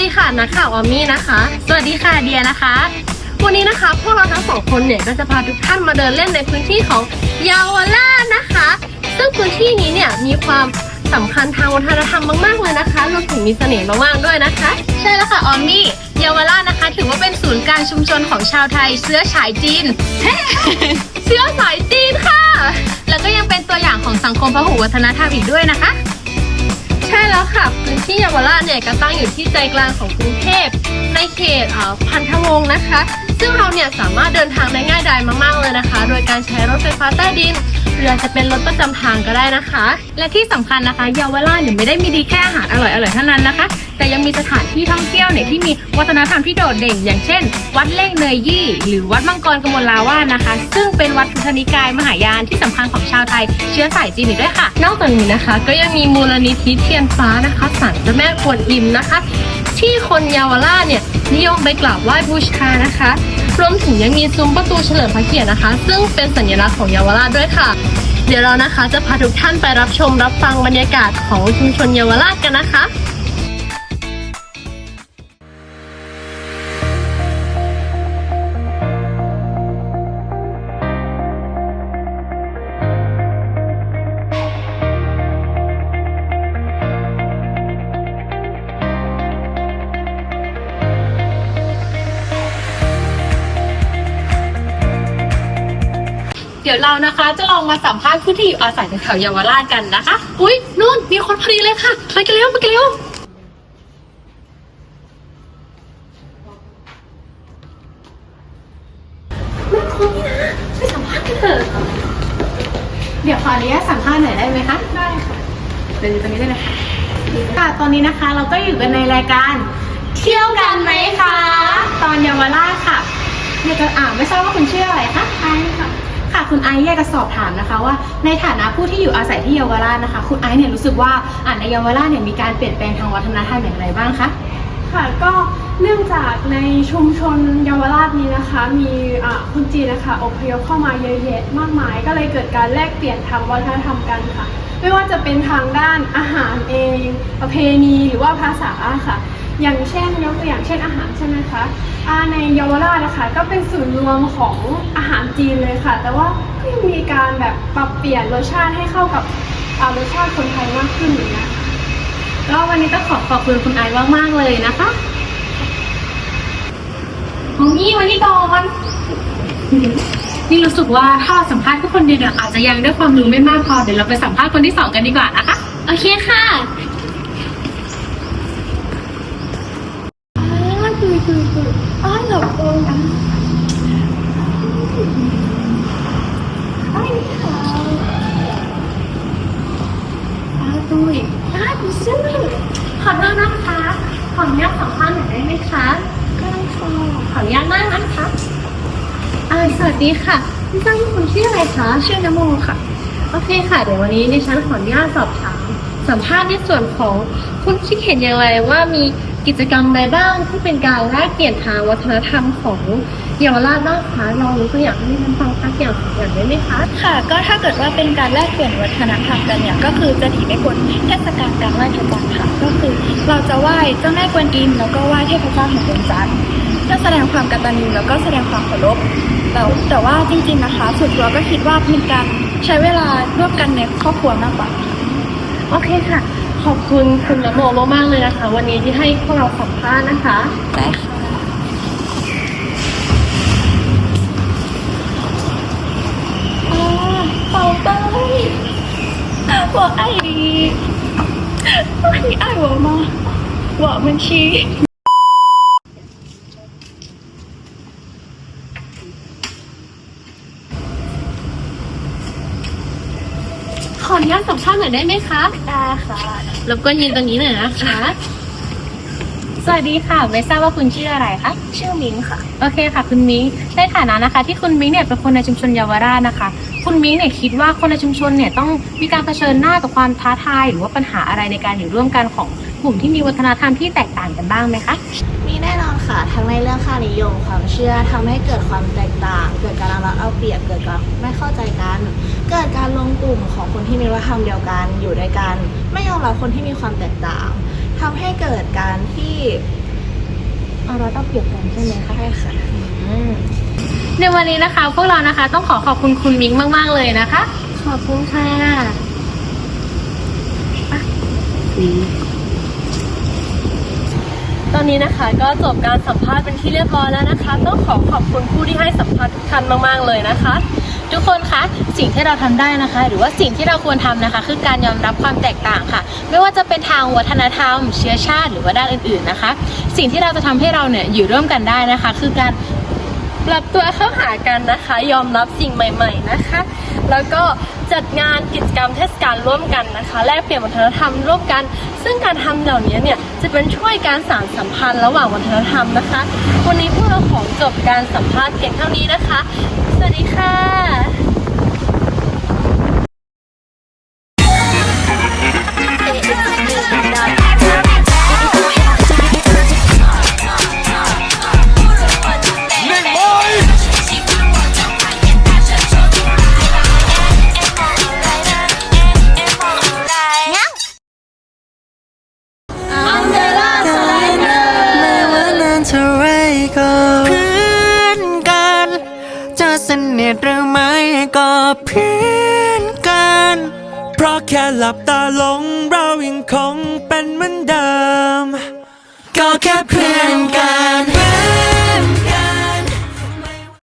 ดีค่ะนักข่าวออมมี่นะคะ สวัสดีค่ะเดียนะคะ วันนี้นะคะพวกเราทั้งสองคนเนี่ยก็จะพาทุกท่านมาเดินเล่นในพื้นที่ของเยาวราชนะคะ ซึ่งพื้นที่นี้เนี่ยมีความสำคัญทางวัฒนธรรมมากๆเลยนะคะรวมถึงมีเสน่ห์มากๆด้วยนะคะ ใช่แล้วค่ะออมมี่เยาวราชนะคะ ถือว่าเป็นศูนย์กลางชุมชนของชาวไทยเชื้อฉายจีน เชื้อสายจีนค่ะ แล้วก็ยังเป็นตัวอย่างของสังคมพหุวัฒนธรรมอีกด้วยนะคะ ใช่แล้วค่ะ พื้นที่เยาวราชเนี่ยก็ตั้งอยู่ที่ใจกลางของกรุงเทพ ในเขตพันธวงศ์นะคะ ซึ่งเราเนี่ยสามารถเดินทางได้ง่ายดายมาก ๆ เลยนะคะ โดยการใช้รถไฟฟ้าใต้ดิน รืออาจจะเป็นรถประจำทางก็ได้นะคะ และที่สำคัญนะคะเยาวราชเนี่ยไม่ได้มีดีแค่อาหารอร่อยๆเท่านั้นนะคะ แต่ยังมีสถานที่ท่องเที่ยวเนี่ยที่มีวัฒนธรรมที่โดดเด่น อย่างเช่น วัดเล่งเนยยี่ หรือวัดมังกรกมลลาวาสนะคะ ซึ่งเป็นวัดพุทธนิกายมหายานที่สำคัญของชาวไทย เชื้อสายจีนอีกด้วยค่ะ นอกจากนี้นะคะ ก็ยังมีมูลนิธิเทียนฟ้านะคะศาลเจ้าแม่กวนอิมนะคะ ที่คนเยาวราชเนี่ยนิยมไปกราบไหว้บูชานะคะรวมถึงยังมีซุ้มประตูเฉลิมพระเกียรตินะคะ ซึ่งเป็นสัญลักษณ์ของเยาวราชด้วยค่ะ เดี๋ยวเรานะคะจะพาทุกท่านไปรับชมรับฟังบรรยากาศของชุมชนเยาวราชกันนะคะ เดี๋ยวเรานะคะ จะลองมาสัมภาษณ์ผู้ที่อยู่อาศัยในแถวเยาวราชกันนะคะ อุ้ยนู่นมีคนพอดีเลยค่ะไปกันเร็วไปกันเร็วเดี๋ยวขออนุญาตสัมภาษณ์หน่อยได้ไหมคะ ได้ค่ะเดินอยู่ตรงนี้ได้เลยค่ะค่ะตอนนี้นะคะเราก็อยู่กันในรายการเที่ยวกันไหมคะ ตอนเยาวราชค่ะอยากจะอ่าไม่ทราบว่าคุณชื่ออะไรคะไอซ์ค่ะ ค่ะคุณไอซ์อยากจะสอบถามนะคะว่าในฐานะผู้ที่อยู่อาศัยที่เยาวราชนะคะ คุณไอซ์เนี่ยรู้สึกว่าอ่าในเยาวราชเนี่ยมีการเปลี่ยนแปลงทางวัฒนธรรมอย่างไรบ้างคะ ค่ะก็เนื่องจากในชุมชนเยาวราชนี้นะคะ มีอ่าคนจีนนะคะอพยพเข้ามาเยอะแยะมากมาย ก็เลยเกิดการแลกเปลี่ยนทางวัฒนธรรมกันค่ะ ไม่ว่าจะเป็นทางด้านอาหารเอง ประเพณีหรือว่าภาษาค่ะ อย่างเช่นยกตัวอย่างเช่นอาหารใช่ไหมคะอ่าในเยาวราชนะคะก็เป็นศูนย์รวมของอาหารจีนเลยค่ะ แต่ว่าก็ยังมีการแบบปรับเปลี่ยนรสชาติให้เข้ากับอ่ารสชาติคนไทยมากขึ้นอย่างเงี้ยค่ะก็วันนี้ต้องขอขอบคุณคุณไอซ์มากๆเลยนะคะของนี่วันนี้ก่อนนี่รู้สึกว่าถ้าเราสัมภาษณ์ทุกคนเดียวเนี่ยอาจจะยังได้ความรู้ไม่มากพอเดี๋ยวเราไปสัมภาษณ์คนที่สองกันดีกว่านะคะ โอเคค่ะอ้าวตุ้ยอ้าวคุณซื่อขอโทษนะคะ ขออนุญาตสัมภาษณ์หน่อยได้ไหมคะได้ค่ะขออนุญาตนั่งนะคะอ่า สวัสดีค่ะไม่ทราบว่าคุณชื่ออะไรคะ ชื่อนโมค่ะ โอเคค่ะ เดี๋ยววันนี้ดิฉันขออนุญาตสอบถามสัมภาษณ์ในส่วนของคุณคิดเห็นอย่างไรว่ามีกิจกรรมใดบ้างที่เป็นการแลกเปลี่ยนทางวัฒนธรรมของเยาวราชบ้างคะลองยกตัวอย่างให้ดิฉันฟังสักอย่างสองอย่างได้ไหมคะ ค่ะ ก็ถ้าเกิดว่าเป็นการแลกเปลี่ยนวัฒนธรรมกันเนี่ยก็คือจะหนีไม่พ้นเทศกาลการไหว้พระจันทร์ค่ะ ก็คือเราจะไหว้เจ้าแม่กวนอิมแล้วก็ไหว้เทพเจ้าแห่งดวงจันทร์เพื่แสดงความกตัญญูแล้วก็แสดงความเคารพแต่แต่ว่าจริงๆนะคะส่วนตัวก็คิดว่าเป็นการใช้เวลาร่วมกันในครอบครัวมากกว่าโอเคค่ะ ขอบคุณคุณลนโมมากๆเลยนะคะ วันนี้ที่ให้พวกเราสัมภาษณ์นะคะได้ค่ะเป่าไต้ว่าไอดีไอ้ไอ้ว่ามาว่ามันชี้ ออนุญาตสัมภาษณ์หน่อยได้ไหมคะได้ค่ะรบกวนยืนตรงนี้หน่อยนะคะ สวัสดีค่ะ ไม่ทราบว่าคุณชื่ออะไรคะ ชื่อมิงค่ะ โอเคค่ะ คุณมิ้งในฐานะนะคะ ที่คุณมิ้งเนี่ยเป็นคนในชุมชนเยาวราชนะคะ คุณมิ้งเนี่ยคิดว่าคนในชุมชนเนี่ยต้องมีการเผชิญหน้ากับความท้าทาย หรือว่าปัญหาอะไรในการอยู่ร่วมกันของกลุ่มที่มีวัฒนธรรมที่แตกต่างกันบ้างไหมคะ มีแน่นอนค่ะ ทั้งในเรื่องค่านิยมความเชื่อทำให้เกิดความแตกต่าง เกิด การเอารัดเอาเปรียบเกิดการไม่เข้าใจกัน เกิดการรวมกลุ่มของคนที่มีวัฒนธรรมเดียวกันอยู่ด้วยกัน ไม่ยอมรับคนที่มีความแตกต่างทำให้เกิดการที่เอารัดเอาเปรียบกันใช่ไหมคะใช่ค่ะในวันนี้นะคะ พวกเรานะคะต้องขอขอบคุณคุณมิงมาก ๆ เลยนะคะ ขอบคุณค่ะอะ ตอนนี้นะคะก็จบการสัมภาษณ์เป็นที่เรียบร้อยแล้วนะคะ ต้องขอขอบคุณผู้ที่ให้สัมภาษณ์ทุกท่านมากๆเลยนะคะ ทุกคนคะสิ่งที่เราทำได้นะคะ หรือว่าสิ่งที่เราควรทำนะคะ คือการยอมรับความแตกต่างค่ะ ไม่ว่าจะเป็นทางวัฒนธรรม เชื้อชาติ หรือว่าด้านอื่นๆนะคะ สิ่งที่เราจะทำให้เราเนี่ยอยู่ร่วมกันได้นะคะ คือการ รับตัวเข้าหากันนะคะ ยอมรับสิ่งใหม่ ๆนะคะ แล้วก็จัดงานกิจกรรมเทศกาลร่วมกันนะคะ แลกเปลี่ยนวัฒนธรรมร่วมกัน ซึ่งการทำเหล่านี้เนี่ยจะเป็นช่วยการสานสัมพันธ์ระหว่างวัฒนธรรมนะคะ วันนี้พวกเราขอจบการสัมภาษณ์เพียงเท่านี้นะคะ สวัสดีค่ะ ก็เพื่อนกัน เพราะแค่หลับตาลงเรายังคงเป็นเหมือนเดิม ก็แค่เพื่อนกัน